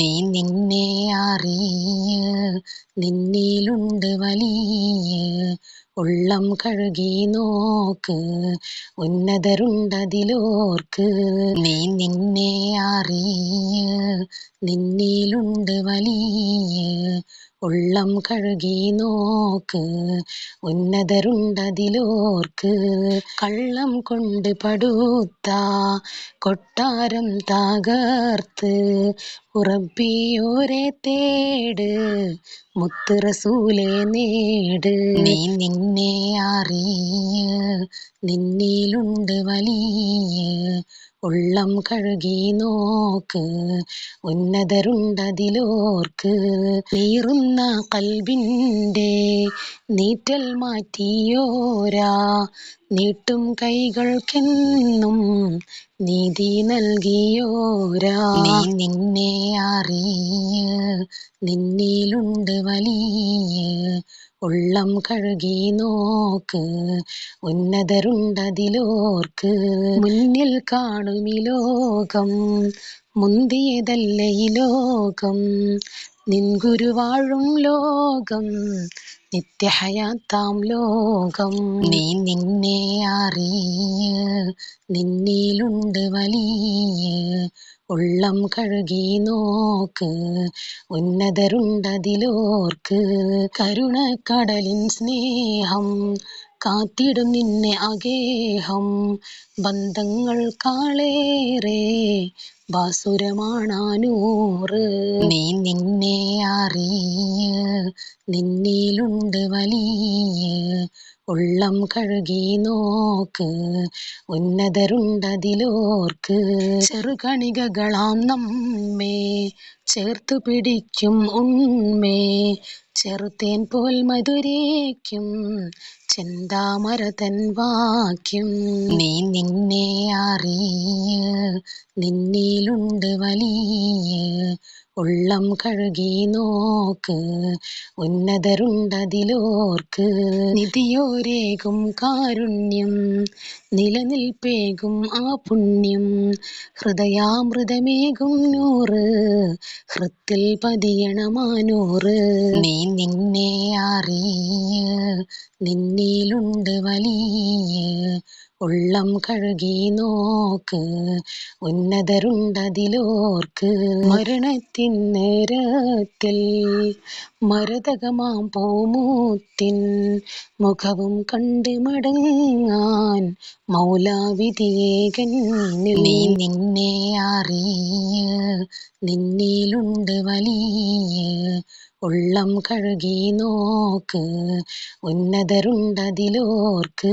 നീ നിന്നെ അറിയ. നിന്നിലുണ്ട് വലിയ. ഉള്ളം കഴുകി നോക്ക്. ഉന്നതരുണ്ടതിലോർക്ക്. നീ നിന്നെ അറിയ. നിന്നിലുണ്ട് വലിയ. ഉള്ളം കഴുകി നോക്ക് ഉന്നതരുണ്ടതിലോർക്ക്. കള്ളം കൊണ്ട് പടുത്ത കൊട്ടാരം തകർത്ത് ഉറപ്പിയോരെ തേട് മുത്ത് റസൂലെ നേട്. നീ നിന്നെ അറിയ നിന്നിലുണ്ട് വലിയ. ഉള്ളം കഴുകി നോക്ക് ഉന്നതരുണ്ടതിലോർക്ക്. നീറുന്ന കൽബിന്റെ നീറ്റൽ മാറ്റിയോരാ. നീട്ടും കൈകൾക്കെന്നും നീതി നൽകിയോരാ. നീ നിന്നെ അറിയ നിന്നിലുണ്ട് വലിയ. ഉള്ളം കഴുകി നോക്ക് ഉന്നതരുണ്ടതിലോർക്ക് മുന്നിൽ കാണുമി ലോകം മുന്തിയതല്ല ലോകം നിൻ ഗുരുവാഴും ലോകം നിത്യഹയാത്താം ലോകം. നീ നിന്നെ അറിയ നിന്നിലുണ്ട് വലിയ ഉള്ളം കഴുകി നോക്ക് ഉന്നതരുണ്ടതിലോർക്ക് കടലിൻ സ്നേഹം കാത്തിടും നിന്നെ അഗേഹം ബന്ധങ്ങൾക്കാളേറെ ബാസുരമാണാനൂറ്. നീ നിന്നെ അറിയ നിന്നിലുണ്ട് വലിയ. ഉള്ളം കഴുകി നോക്ക് ഉന്നതരുണ്ടതിലോർക്ക്. ചെറുകണികകളാം നമ്മേ ചേർത്തു പിടിക്കും ഉണ്മേ. ചെറുത്തേൻ പോൽ മധുരേക്കും ചെന്താമര തൻ വാക്യം നീ നിന്നെ അറിയ നിന്നിലുണ്ട് വലിയ. ഉള്ളം കഴുകി നോക്ക് ഉന്നതരുണ്ടതിലോർക്ക് നിധിയോരേകും കാരുണ്യം നിലനിൽപ്പേകും ആ പുണ്യം ഹൃദയാമൃതമേകും നൂറ് ഹൃത്തിൽ പതിയണമാനൂറ്. നീ നിന്നെ അറിയ നിന്നിലുണ്ട് വലിയ ഉള്ളം കഴുകി നോക്ക് ഉന്നതരുണ്ടതിലോർക്ക് മരണത്തിൻ നേരത്തിൽ മരതകമാം പോമൂത്തിൻ മുഖവും കണ്ട് മടങ്ങാൻ മൗലാവിധിയേകൻ നീ നിന്നെ അറിയ നിന്നിലുണ്ട് വലിയ. ഉള്ളം കഴുകി നോക്ക് ഉന്നതരുണ്ടതിലോർക്ക്